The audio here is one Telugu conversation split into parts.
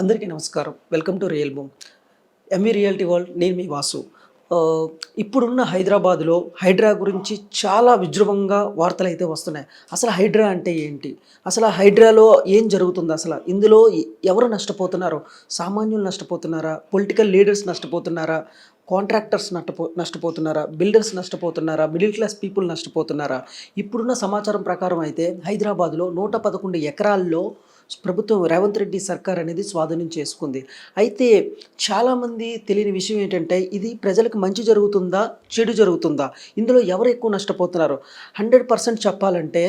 అందరికీ నమస్కారం. Welcome to real boom. MV reality world నేను మీ వాసు. ఇప్పుడున్న హైదరాబాద్లో హైడ్రా గురించి చాలా విజృంభంగా వార్తలు అయితే వస్తున్నాయి. అసలు హైడ్రా అంటే ఏంటి? అసలు హైడ్రాలో ఏం జరుగుతుంది అసలు? ఇందులో ఎవరు నష్టపోతున్నారు? సామాన్యులు నష్టపోతున్నారా? పొలిటికల్ లీడర్స్ నష్టపోతున్నారా? కాంట్రాక్టర్స్ నష్టపో నష్టపోతున్నారా? బిల్డర్స్ నష్టపోతున్నారా? మిడిల్ క్లాస్ పీపుల్ నష్టపోతున్నారా? ఇప్పుడున్న సమాచారం ప్రకారం అయితే హైదరాబాద్లో నూట పదకొండు ఎకరాల్లో ప్రభుత్వం రేవంత్ రెడ్డి సర్కార్ అనేది స్వాధీనం చేసుకుంది. అయితే చాలామంది తెలియని విషయం ఏంటంటే ఇది ప్రజలకు మంచి జరుగుతుందా చెడు జరుగుతుందా? ఇందులో ఎవరు ఎక్కువ నష్టపోతున్నారు? హండ్రెడ్ పర్సెంట్ చెప్పాలంటే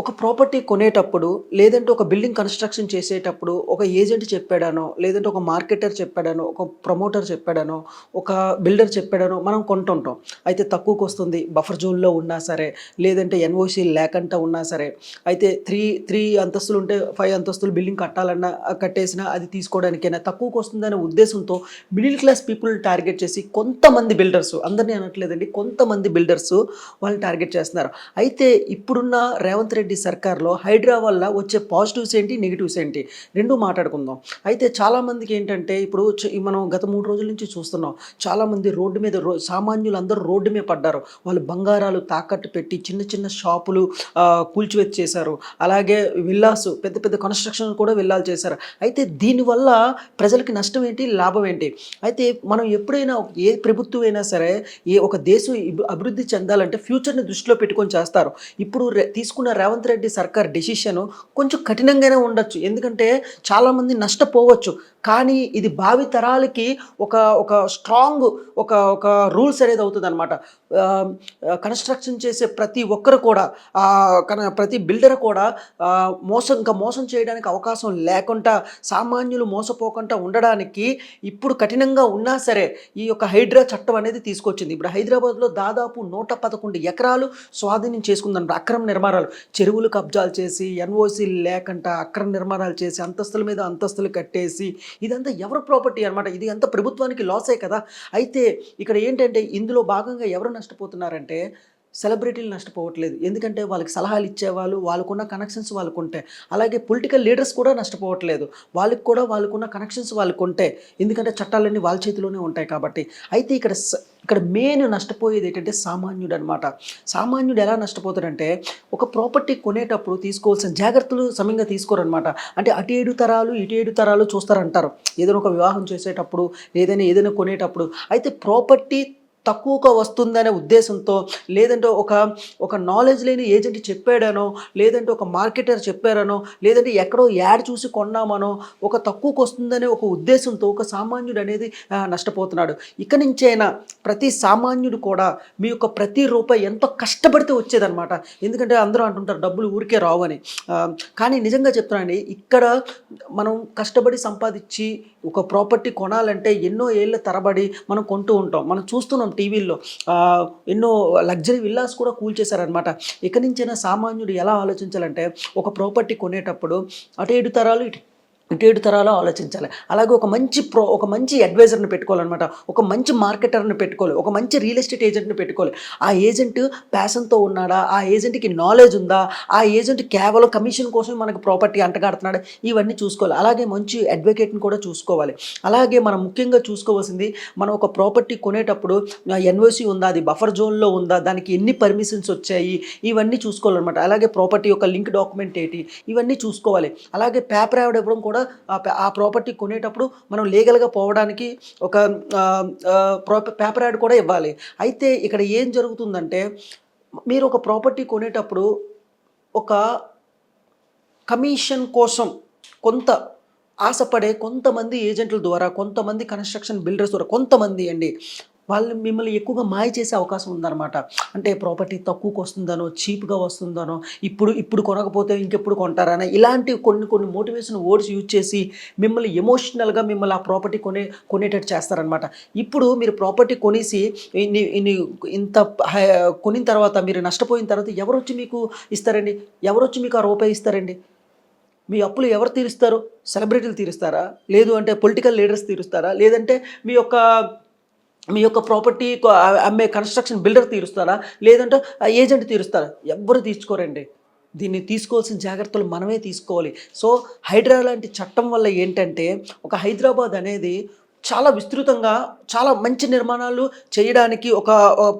ఒక ప్రాపర్టీ కొనేటప్పుడు లేదంటే ఒక బిల్డింగ్ కన్స్ట్రక్షన్ చేసేటప్పుడు ఒక ఏజెంట్ చెప్పాడనో లేదంటే ఒక మార్కెటర్ చెప్పాడనో ఒక ప్రమోటర్ చెప్పాడనో ఒక బిల్డర్ చెప్పాడనో మనం కొంటుంటాం. అయితే తక్కువకు వస్తుంది బఫర్ జోన్లో ఉన్నా సరే లేదంటే ఎన్ఓసి లేకుండా ఉన్నా సరే. అయితే త్రీ త్రీ అంతస్తులు ఉంటే ఫైవ్ అంతస్తులు బిల్డింగ్ కట్టాలన్నా కట్టేసినా అది తీసుకోవడానికైనా తక్కువకు వస్తుందనే ఉద్దేశంతో మిడిల్ క్లాస్ పీపుల్ టార్గెట్ చేసి కొంతమంది బిల్డర్స్ అందరినీ అనట్లేదండి కొంతమంది బిల్డర్స్ వాళ్ళని టార్గెట్ చేస్తున్నారు. అయితే ఇప్పుడున్న రేవంత్ రెడ్డి సర్కార్లో హైడ్రా వల్ల వచ్చే పాజిటివ్స్ ఏంటి నెగిటివ్స్ ఏంటి? రెండు మాట్లాడుకుందాం. అయితే చాలామందికి ఏంటంటే ఇప్పుడు మనం గత మూడు రోజుల నుంచి చూస్తున్నాం. చాలామంది రోడ్డు మీద రో సామాన్యులు అందరూ రోడ్డు మీద పడ్డారు. వాళ్ళు బంగారాలు తాకట్టు పెట్టి చిన్న చిన్న షాపులు కూల్చివేత చేశారు. అలాగే విల్లాస్ పెద్ద పెద్ద కన్స్ట్రక్షన్ కూడా విల్లాలు చేశారు. అయితే దీనివల్ల ప్రజలకి నష్టం ఏంటి లాభం ఏంటి? అయితే మనం ఎప్పుడైనా ఏ ప్రభుత్వం అయినా సరే ఏ ఒక దేశం అభివృద్ధి చెందాలంటే ఫ్యూచర్ని దృష్టిలో పెట్టుకొని చేస్తారు. ఇప్పుడు తీసుకున్న రేవంత్ రెడ్డి సర్కార్ డెసిషన్ కొంచెం కఠినంగానే ఉండొచ్చు. ఎందుకంటే చాలామంది నష్టపోవచ్చు. కానీ ఇది భావి తరాలకి ఒక ఒక స్ట్రాంగ్ ఒక ఒక రూల్స్ అనేది అవుతుంది అనమాట కన్స్ట్రక్షన్ చేసే ప్రతి ఒక్కరు కూడా కన- ప్రతి బిల్డర్ కూడా మోసం ఇంకా మోసం చేయడానికి అవకాశం లేకుండా సామాన్యులు మోసపోకుండా ఉండడానికి ఇప్పుడు కఠినంగా ఉన్నా సరే ఈ యొక్క హైడ్రా చట్టం అనేది తీసుకొచ్చింది. ఇప్పుడు హైదరాబాద్లో దాదాపు నూట పదకొండు ఎకరాలు స్వాధీనం చేసుకుందనమాట అక్రమ నిర్మాణాలు. చెరువులు కబ్జాలు చేసి ఎన్ఓసి లేకుండా అక్రమ నిర్మాణాలు చేసి అంతస్తుల మీద అంతస్తులు కట్టేసి ఇదంతా ఎవరి ప్రాపర్టీ అనమాట ఇది అంతా ప్రభుత్వానికి లాసే కదా. అయితే ఇక్కడ ఏంటంటే ఇందులో భాగంగా ఎవరు నష్టపోతున్నారంటే సెలబ్రిటీలు నష్టపోవట్లేదు. ఎందుకంటే వాళ్ళకి సలహాలు ఇచ్చేవాళ్ళు వాళ్ళకున్న కనెక్షన్స్ వాళ్ళకు ఉంటాయి అలాగే పొలిటికల్ లీడర్స్ కూడా నష్టపోవట్లేదు. వాళ్ళకి కూడా వాళ్ళకున్న కనెక్షన్స్ వాళ్ళకు ఉంటాయి ఎందుకంటే చట్టాలన్నీ వాళ్ళ చేతిలోనే ఉంటాయి కాబట్టి. అయితే ఇక్కడ స- ఇక్కడ మెయిన్ నష్టపోయేది ఏంటంటే సామాన్యుడు అనమాట సామాన్యుడు ఎలా నష్టపోతాడంటే ఒక ప్రాపర్టీ కొనేటప్పుడు తీసుకోవాల్సిన జాగ్రత్తలు సమయంగా తీసుకోరనమాట. అంటే అటు ఏడు తరాలు ఇటు ఏడు తరాలు చూస్తారంటారు. ఏదైనా ఒక వివాహం చేసేటప్పుడు ఏదైనా ఏదైనా కొనేటప్పుడు. అయితే ప్రాపర్టీ తక్కువగా వస్తుందనే ఉద్దేశంతో లేదంటే ఒక ఒక నాలెడ్జ్ లేని ఏజెంట్ చెప్పాడనో లేదంటే ఒక మార్కెటర్ చెప్పారనో లేదంటే ఎక్కడో యాడ్ చూసి కొన్నామనో ఒక తక్కువకు వస్తుందనే ఒక ఉద్దేశంతో ఒక సామాన్యుడు అనేది నష్టపోతున్నాడు. ఇక నుంచైనా ప్రతి సామాన్యుడు కూడా మీ యొక్క ప్రతి రూపాయి ఎంతో కష్టపడితే వచ్చేదనమాట ఎందుకంటే అందరూ అంటుంటారు డబ్బులు ఊరికే రావని. కానీ నిజంగా చెప్తున్నానండి ఇక్కడ మనం కష్టపడి సంపాదించి ఒక ప్రాపర్టీ కొనాలంటే ఎన్నో ఏళ్ళ తరబడి మనం కొంటూ ఉంటాం. మనం చూస్తున్నాం టీవీల్లో ఎన్నో లగ్జరీ విల్లాస్ కూడా కూల్చేశారనమాట ఇక నుంచైనా సామాన్యుడు ఎలా ఆలోచించాలంటే ఒక ప్రాపర్టీ కొనేటప్పుడు అటు ఏడు తరాలు ఇటు ఇటు తరాలో తరాలు ఆలోచించాలి. అలాగే ఒక మంచి ప్రో ఒక మంచి అడ్వైజర్ని పెట్టుకోవాలన్నమాట. ఒక మంచి మార్కెటర్ని పెట్టుకోవాలి. ఒక మంచి రియల్ ఎస్టేట్ ఏజెంట్ని పెట్టుకోవాలి. ఆ ఏజెంట్ ప్యాషన్తో ఉన్నాడా? ఆ ఏజెంట్కి నాలెడ్జ్ ఉందా? ఆ ఏజెంట్ కేవలం కమిషన్ కోసం మనకు ప్రాపర్టీ అంటగాడుతున్నాడా? ఇవన్నీ చూసుకోవాలి. అలాగే మంచి అడ్వకేట్ని కూడా చూసుకోవాలి. అలాగే మనం ముఖ్యంగా చూసుకోవాల్సింది మనం ఒక ప్రాపర్టీ కొనేటప్పుడు ఎన్ఓసి ఉందా? అది బఫర్ జోన్లో ఉందా? దానికి ఎన్ని పర్మిషన్స్ వచ్చాయి? ఇవన్నీ చూసుకోవాలన్నమాట. అలాగే ప్రాపర్టీ యొక్క లింక్ డాక్యుమెంట్ ఏంటి? ఇవన్నీ చూసుకోవాలి. అలాగే పేపర్ ఆవిడ ఇవ్వడం కూడా ఆ ఆ ప్రాపర్టీ కొనేటప్పుడు మనం లీగల్గా పోవడానికి ఒక పేపర్ యాడ్ కూడా ఇవ్వాలి. అయితే ఇక్కడ ఏం జరుగుతుందంటే మీరు ఒక ప్రాపర్టీ కొనేటప్పుడు ఒక కమిషన్ కోసం కొంత ఆశపడే కొంతమంది ఏజెంట్ల ద్వారా కొంతమంది కన్స్ట్రక్షన్ బిల్డర్స్ ద్వారా కొంతమంది అండి వాళ్ళు మిమ్మల్ని ఎక్కువగా మాయ చేసే అవకాశం ఉందన్నమాట. అంటే ప్రాపర్టీ తక్కువకు వస్తుందనో చీప్గా వస్తుందనో ఇప్పుడు ఇప్పుడు కొనకపోతే ఇంకెప్పుడు కొంటారనో ఇలాంటి కొన్ని కొన్ని మోటివేషన్ వర్డ్స్ యూజ్ చేసి మిమ్మల్ని ఎమోషనల్గా మిమ్మల్ని ఆ ప్రాపర్టీ కొనే కొనేటట్టు చేస్తారనమాట ఇప్పుడు మీరు ప్రాపర్టీ కొనేసి ఇన్ని ఇన్ని ఇంత హై- కొనిన తర్వాత మీరు నష్టపోయిన తర్వాత ఎవరొచ్చి మీకు ఇస్తారండి? ఎవరొచ్చి మీకు ఆ రూపాయి ఇస్తారండి? మీ అప్పులు ఎవరు తీరుస్తారు? సెలబ్రిటీలు తీరుస్తారా? లేదు అంటే పొలిటికల్ లీడర్స్ తీరుస్తారా? లేదంటే మీ యొక్క మీ యొక్క ప్రాపర్టీ అమ్మే కన్స్ట్రక్షన్ బిల్డర్ తీరుస్తారా? లేదంటే ఏజెంట్ తీరుస్తారా? ఎవ్వరు తీర్చుకోరండి. దీన్ని తీసుకోవాల్సిన జాగ్రత్తలు మనమే తీసుకోవాలి. సో హైడ్రా లాంటి చట్టం వల్ల ఏంటంటే ఒక హైదరాబాద్ అనేది చాలా విస్తృతంగా చాలా మంచి నిర్మాణాలు చేయడానికి ఒక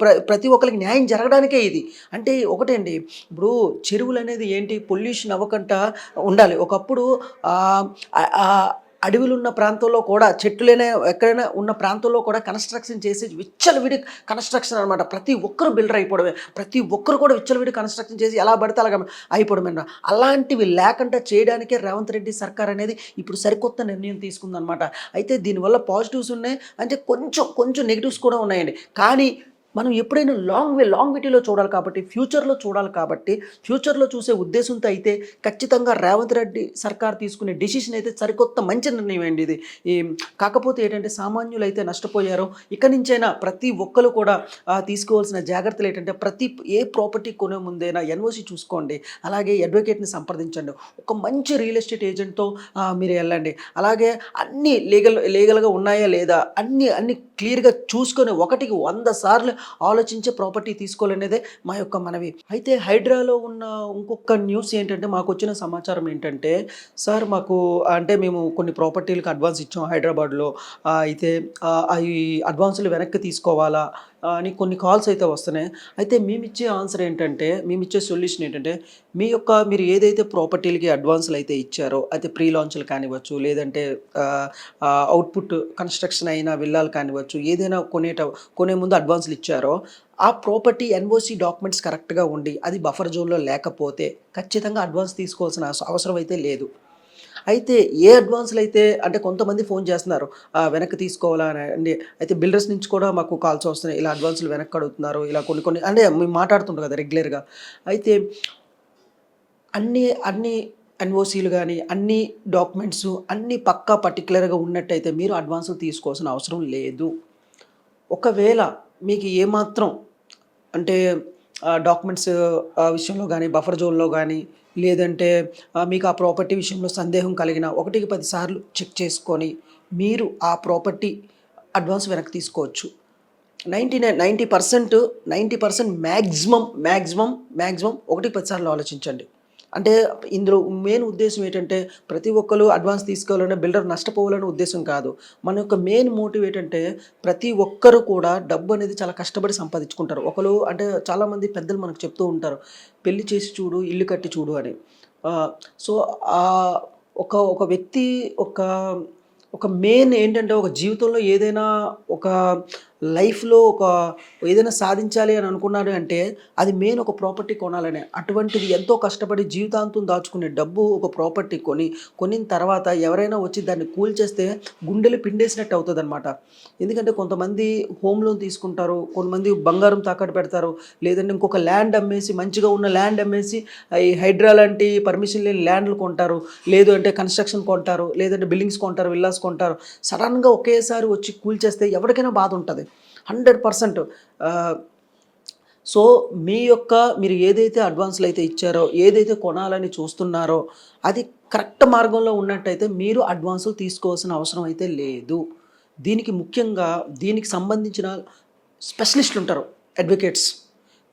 ప్ర ప్రతి ఒక్కరికి న్యాయం జరగడానికే ఇది. అంటే ఒకటండి ఇప్పుడు చెరువులు అనేది ఏంటి? పొల్యూషన్ అవ్వకుండా ఉండాలి. ఒకప్పుడు అడవులు ఉన్న ప్రాంతంలో కూడా చెట్లైనా ఎక్కడైనా ఉన్న ప్రాంతంలో కూడా కన్స్ట్రక్షన్ చేసి విచ్చలవిడి కన్స్ట్రక్షన్ అనమాట ప్రతి ఒక్కరు బిల్డర్ అయిపోవడమే. ప్రతి ఒక్కరు కూడా విచ్చలవిడి కన్స్ట్రక్షన్ చేసి ఎలా పడితే అలాగ అయిపోవడమే అలాంటివి లేకుండా చేయడానికే రేవంత్ రెడ్డి సర్కార్ అనేది ఇప్పుడు సరికొత్త నిర్ణయం తీసుకుందనమాట అయితే దీనివల్ల పాజిటివ్స్ ఉన్నాయి. అంటే కొంచెం కొంచెం నెగిటివ్స్ కూడా ఉన్నాయండి. కానీ మనం ఎప్పుడైనా లాంగ్ వే లాంగ్ విటీలో చూడాలి కాబట్టి ఫ్యూచర్లో చూడాలి కాబట్టి ఫ్యూచర్లో చూసే ఉద్దేశంతో అయితే ఖచ్చితంగా రేవంత్ రెడ్డి సర్కార్ తీసుకునే డిసిషన్ అయితే సరికొత్త మంచి నిర్ణయం అండి ఇది. ఈ కాకపోతే ఏంటంటే సామాన్యులు అయితే నష్టపోయారో. ఇక నుంచైనా ప్రతి ఒక్కరు కూడా తీసుకోవాల్సిన జాగ్రత్తలు ఏంటంటే ప్రతి ఏ ప్రాపర్టీ కొనే ముందైనా ఎన్ఓసి చూసుకోండి. అలాగే అడ్వకేట్ని సంప్రదించండి. ఒక మంచి రియల్ ఎస్టేట్ ఏజెంట్తో మీరు వెళ్ళండి. అలాగే అన్ని లీగల్ లీగల్గా ఉన్నాయా లేదా అన్ని అన్ని క్లియర్గా చూసుకొని ఒకటికి వంద సార్లు ఆలోచించే ప్రాపర్టీ తీసుకోవాలనేదే మా యొక్క మనవి. అయితే హైడ్రాలో ఉన్న ఇంకొక న్యూస్ ఏంటంటే మాకు వచ్చిన సమాచారం ఏంటంటే సార్ మాకు అంటే మేము కొన్ని ప్రాపర్టీలకు అడ్వాన్స్ ఇచ్చాం హైదరాబాద్లో. అయితే అవి అడ్వాన్సులు వెనక్కి తీసుకోవాలా? అని కొన్ని కాల్స్ అయితే వస్తున్నాయి. అయితే మేము ఇచ్చే ఆన్సర్ ఏంటంటే మేము ఇచ్చే సొల్యూషన్ ఏంటంటే మీ యొక్క మీరు ఏదైతే ప్రాపర్టీలకి అడ్వాన్స్లు అయితే ఇచ్చారో అయితే ప్రీ లాంచ్లు కానివ్వచ్చు లేదంటే అవుట్పుట్ కన్స్ట్రక్షన్ అయిన విల్లాలు కానివ్వచ్చు ఏదైనా కొనేట కొనే ముందు అడ్వాన్సులు ఇచ్చారో ఆ ప్రాపర్టీ ఎన్ఓసి డాక్యుమెంట్స్ కరెక్ట్గా ఉండి అది బఫర్ జోన్లో లేకపోతే ఖచ్చితంగా అడ్వాన్స్ తీసుకోవాల్సిన అవసరం అయితే లేదు. అయితే ఏ అడ్వాన్స్లు అయితే అంటే కొంతమంది ఫోన్ చేస్తున్నారు వెనక్కి తీసుకోవాలా అని అండి. అయితే బిల్డర్స్ నుంచి కూడా మాకు కాల్స్ వస్తున్నాయి. ఇలా అడ్వాన్సులు వెనక్కి అడుగుతున్నారు ఇలా కొన్ని కొన్ని అంటే మేము మాట్లాడుతుంటారు కదా రెగ్యులర్గా. అయితే అన్ని అన్ని ఎన్ఓసీలు కానీ అన్ని డాక్యుమెంట్స్ అన్ని పక్కా పర్టికులర్గా ఉన్నట్టయితే మీరు అడ్వాన్సులు తీసుకోవాల్సిన అవసరం లేదు. ఒకవేళ మీకు ఏమాత్రం అంటే డాక్యుమెంట్స్ విషయంలో కానీ బఫర్ జోన్లో కానీ లేదంటే మీకు ఆ ప్రాపర్టీ విషయంలో సందేహం కలిగిన ఒకటికి పది సార్లు చెక్ చేసుకొని మీరు ఆ ప్రాపర్టీ అడ్వాన్స్ వెనక్కి తీసుకోవచ్చు. Ninety nine ninety percent ninety percent maximum maximum maximum ఒకటి పది సార్లు ఆలోచించండి. అంటే ఇందులో మెయిన్ ఉద్దేశం ఏంటంటే ప్రతి ఒక్కరు అడ్వాన్స్ తీసుకోవాలనే బిల్డర్ నష్టపోవాలనే ఉద్దేశం కాదు. మన యొక్క మెయిన్ మోటివ్ ఏంటంటే ప్రతి ఒక్కరు కూడా డబ్బు అనేది చాలా కష్టపడి సంపాదించుకుంటారు. ఒకరు అంటే చాలామంది పెద్దలు మనకు చెప్తూ ఉంటారు పెళ్ళి చేసి చూడు ఇల్లు కట్టి చూడు అని. సో ఆ ఒక ఒక వ్యక్తి ఒక ఒక మెయిన్ ఏంటంటే ఒక జీవితంలో ఏదైనా ఒక లైఫ్లో ఒక ఏదైనా సాధించాలి అని అనుకున్నాడు అంటే అది మెయిన్ ఒక ప్రాపర్టీ కొనాలనే. అటువంటిది ఎంతో కష్టపడి జీవితాంతం దాచుకునే డబ్బు ఒక ప్రాపర్టీ కొని కొనిన తర్వాత ఎవరైనా వచ్చి దాన్ని కూల్ చేస్తే గుండెలు పిండేసినట్టు అవుతుంది అనమాట ఎందుకంటే కొంతమంది హోమ్ లోన్ తీసుకుంటారు కొంతమంది బంగారం తాకట్టు పెడతారు లేదంటే ఇంకొక ల్యాండ్ అమ్మేసి మంచిగా ఉన్న ల్యాండ్ అమ్మేసి ఈ హైడ్రా లాంటి పర్మిషన్ లేని ల్యాండ్లు కొంటారు లేదు అంటే కన్స్ట్రక్షన్ కొంటారు లేదంటే బిల్డింగ్స్ కొంటారు విల్లాస్ కొంటారు. సడన్గా ఒకేసారి వచ్చి కూల్ చేస్తే ఎవరికైనా బాధ ఉంటుంది. Hundred percent. సో మీ యొక్క మీరు ఏదైతే అడ్వాన్స్లు అయితే ఇచ్చారో ఏదైతే కొనాలని చూస్తున్నారో అది కరెక్ట్ మార్గంలో ఉన్నట్టయితే మీరు అడ్వాన్సులు తీసుకోవాల్సిన అవసరం అయితే లేదు. దీనికి ముఖ్యంగా దీనికి సంబంధించిన స్పెషలిస్టులు ఉంటారు అడ్వకేట్స్.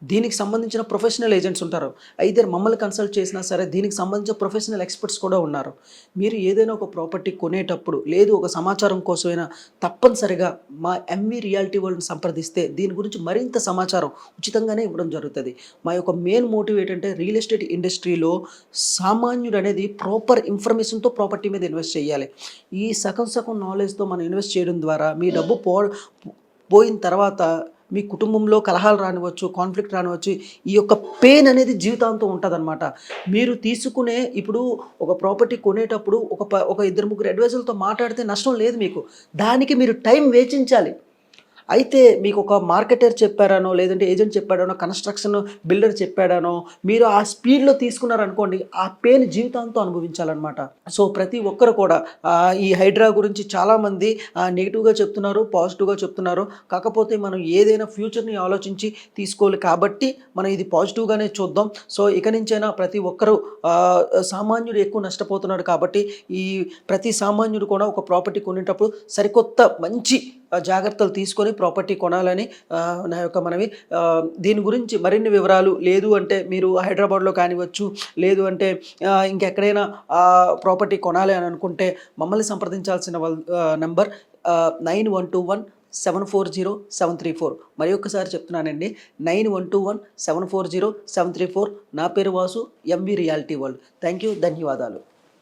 దీనికి సంబంధించిన ప్రొఫెషనల్ ఏజెంట్స్ ఉంటారు. అయితే మమ్మల్ని కన్సల్ట్ చేసినా సరే దీనికి సంబంధించిన ప్రొఫెషనల్ ఎక్స్పర్ట్స్ కూడా ఉన్నారు. మీరు ఏదైనా ఒక ప్రాపర్టీ కొనేటప్పుడు లేదు ఒక సమాచారం కోసమైనా తప్పనిసరిగా మా ఎంవి రియాలిటీ వాళ్ళని సంప్రదిస్తే దీని గురించి మరింత సమాచారం ఉచితంగానే ఇవ్వడం జరుగుతుంది. మా యొక్క మెయిన్ మోటివ్ ఏంటంటే రియల్ ఎస్టేట్ ఇండస్ట్రీలో సామాన్యుడు అనేది ప్రాపర్ ఇన్ఫర్మేషన్తో ప్రాపర్టీ మీద ఇన్వెస్ట్ చేయాలి. ఈ సగం సగం నాలెడ్జ్తో మనం ఇన్వెస్ట్ చేయడం ద్వారా మీ డబ్బు పో పోయిన తర్వాత మీ కుటుంబంలో కలహాలు రానివచ్చు కాన్ఫ్లిక్ట్ రానివచ్చు ఈ యొక్క పెయిన్ అనేది జీవితాంతం ఉంటుందన్నమాట. మీరు తీసుకునే ఇప్పుడు ఒక ప్రాపర్టీ కొనేటప్పుడు ఒక ఒక ఇద్దరు ముగ్గురు అడ్వైజర్లతో మాట్లాడితే నష్టం లేదు మీకు. దానికి మీరు టైం వేచించాలి. అయితే మీకు ఒక మార్కెటర్ చెప్పారనో లేదంటే ఏజెంట్ చెప్పాడనో కన్స్ట్రక్షన్ బిల్డర్ చెప్పాడనో మీరు ఆ స్పీడ్లో తీసుకున్నారనుకోండి ఆ పెయిన్ జీవితాంతం అనుభవించాలన్నమాట. సో ప్రతి ఒక్కరు కూడా ఈ హైడ్రా గురించి చాలామంది నెగిటివ్గా చెప్తున్నారు పాజిటివ్గా చెప్తున్నారు. కాకపోతే మనం ఏదైనా ఫ్యూచర్ని ఆలోచించి తీసుకోవాలి కాబట్టి మనం ఇది పాజిటివ్గానే చూద్దాం. సో ఇక నుంచైనా ప్రతి ఒక్కరూ సామాన్యుడు ఎక్కువ నష్టపోతున్నాడు కాబట్టి ఈ ప్రతి సామాన్యుడు కూడా ఒక ప్రాపర్టీ కొనేటప్పుడు సరికొత్త మంచి జాగ్రత్తలు తీసుకొని ప్రాపర్టీ కొనాలని నా యొక్క మనవి. దీని గురించి మరిన్ని వివరాలు లేదు అంటే మీరు హైదరాబాద్లో కానివచ్చు లేదు అంటే ఇంకెక్కడైనా ప్రాపర్టీ కొనాలి అని అనుకుంటే మమ్మల్ని సంప్రదించాల్సిన వాళ్ళ number nine one two one seven four zero seven three four. మరి ఒక్కసారి చెప్తున్నానండి nine one two one seven four zero seven three four. నా పేరు Vasu MV reality world thank you ధన్యవాదాలు.